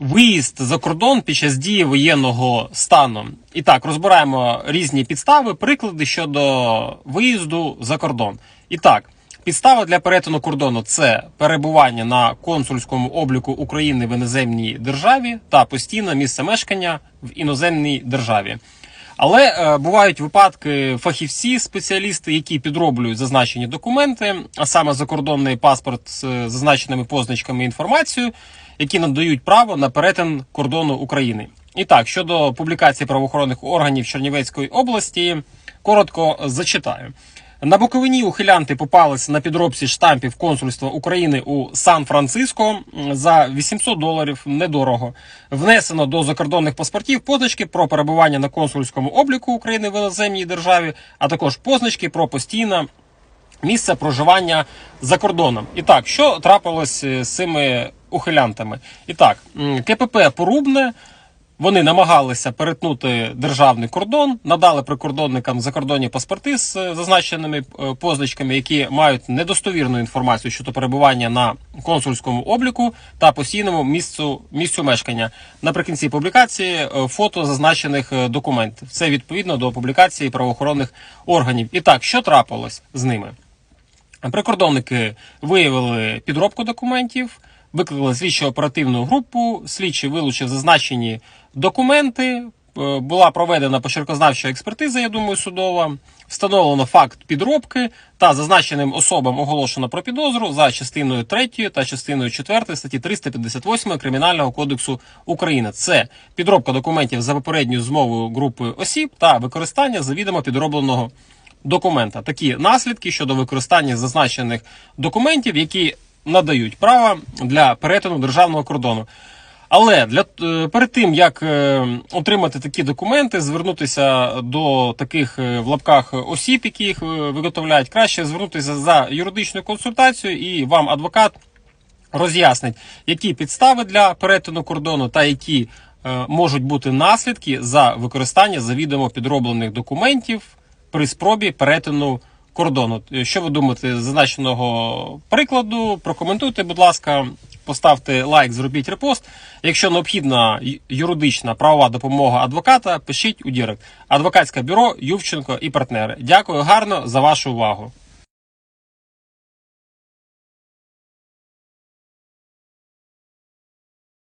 виїзд за кордон під час дії воєнного стану. І так, розбираємо різні підстави, приклади щодо виїзду за кордон. І так, підстава для перетину кордону це перебування на консульському обліку України в іноземній державі та постійне місце мешкання в іноземній державі. Але е, бувають випадки фахівці, спеціалісти, які підроблюють зазначені документи, а саме закордонний паспорт з е, зазначеними позначками інформацією, які надають право на перетин кордону України. І так, щодо публікації правоохоронних органів Чернівецької області, коротко зачитаю. На Буковині ухилянти попалися на підробці штампів консульства України у Сан-Франциско за 800 доларів недорого. Внесено до закордонних паспортів позначки про перебування на консульському обліку України в іноземній державі, а також позначки про постійне місце проживання за кордоном. І так, що трапилось е, з цими ухилянтами? І так, КПП Порубне. Вони намагалися перетнути державний кордон, надали прикордонникам закордонні паспорти з е, зазначеними е, позначками, які мають недостовірну інформацію щодо перебування на консульському обліку та постійному місцю місцю мешкання. Наприкінці публікації е, фото зазначених документів. Це відповідно до публікації правоохоронних органів. І так, що трапилось з ними? Прикордонники виявили підробку документів, викликали слідчо оперативну групу. Слідчий вилучив зазначені документи. е, Була проведена почеркознавча експертиза, я думаю, судова. Встановлено факт підробки та зазначеним особам оголошено про підозру за частиною 3 та частиною 4 статті 358 Кримінального кодексу України. Це підробка документів за попередньою змовою групи осіб та використання завідомо підробленого документа. Такі наслідки щодо використання зазначених документів, які надають право для перетину державного кордону. Але для е, перед тим як е, отримати такі документи, звернутися до таких е, в лапках осіб, які їх виготовляють, краще звернутися за юридичною консультацією, і вам адвокат роз'яснить, які підстави для перетину кордону та які можуть бути наслідки за використання завідомо підроблених документів при спробі перетину кордону. Е, Що ви думаєте з зазначеного прикладу? Прокоментуйте, будь ласка, поставте лайк, зробіть репост. Якщо необхідна юридична правова допомога адвоката, пишіть у Дірект. Адвокатське бюро Ювченко і партнери. Дякую гарно за вашу увагу.